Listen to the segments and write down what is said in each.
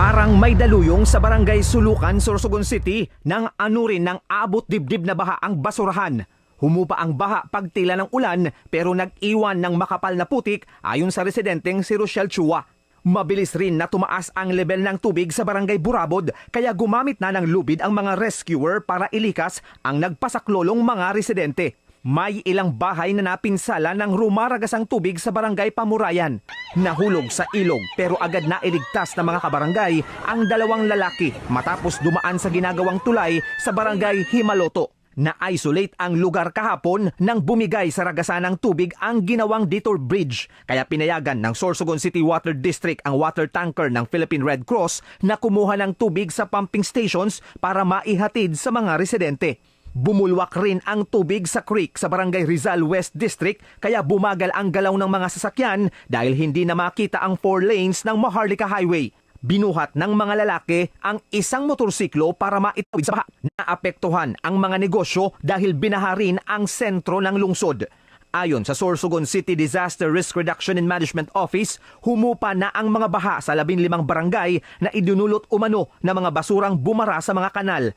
Parang may daluyong sa barangay Sulukan, Sorsogon City nang anurin ng abot dibdib na baha ang basurahan. Humupa ang baha pagtila ng ulan pero nag-iwan ng makapal na putik ayon sa residenteng si Rochelle Chua. Mabilis rin na tumaas ang level ng tubig sa barangay Burabod kaya gumamit na ng lubid ang mga rescuer para ilikas ang nagpasaklolong mga residente. May ilang bahay na napinsala ng rumaragasang tubig sa barangay Pamurayan. Nahulog sa ilog pero agad na iligtas ng mga kabarangay ang dalawang lalaki matapos dumaan sa ginagawang tulay sa barangay Himaloto. Na-isolate ang lugar kahapon nang bumigay sa ragasan ng tubig ang ginawang detour bridge. Kaya pinayagan ng Sorsogon City Water District ang water tanker ng Philippine Red Cross na kumuha ng tubig sa pumping stations para maihatid sa mga residente. Bumulwak rin ang tubig sa creek sa Barangay Rizal West District kaya bumagal ang galaw ng mga sasakyan dahil hindi na makita ang four lanes ng Maharlika Highway. Binuhat ng mga lalaki ang isang motorsiklo para maitawid sa baha. Naapektuhan ang mga negosyo dahil binaha rin ang sentro ng lungsod. Ayon sa Sorsogon City Disaster Risk Reduction and Management Office, humupa na ang mga baha sa 15 barangay na idunulot umano ng mga basurang bumara sa mga kanal.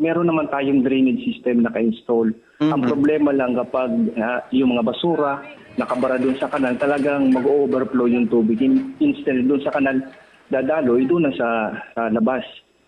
Meron naman tayong drainage system na ka-install. Ang problema lang kapag ah, yung mga basura nakabara doon sa kanal, talagang mag-overflow yung tubig. In- Instead doon sa kanal, dadaloy doon na sa, sa labas.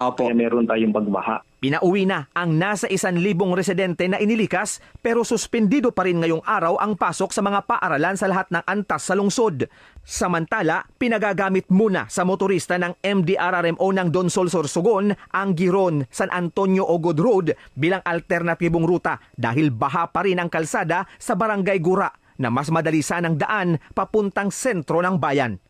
Opo. Kaya meron tayong pagbaha. Pinauwi na ang nasa isan libong residente na inilikas pero suspendido pa rin ngayong araw ang pasok sa mga paaralan sa lahat ng antas sa lungsod. Samantala, pinagagamit muna sa motorista ng MDRRMO ng Donsol Sorsogon ang Giron San Antonio Ogod Road bilang alternatibong ruta dahil baha pa rin ang kalsada sa Barangay Gura na mas madali sanang daan papuntang sentro ng bayan.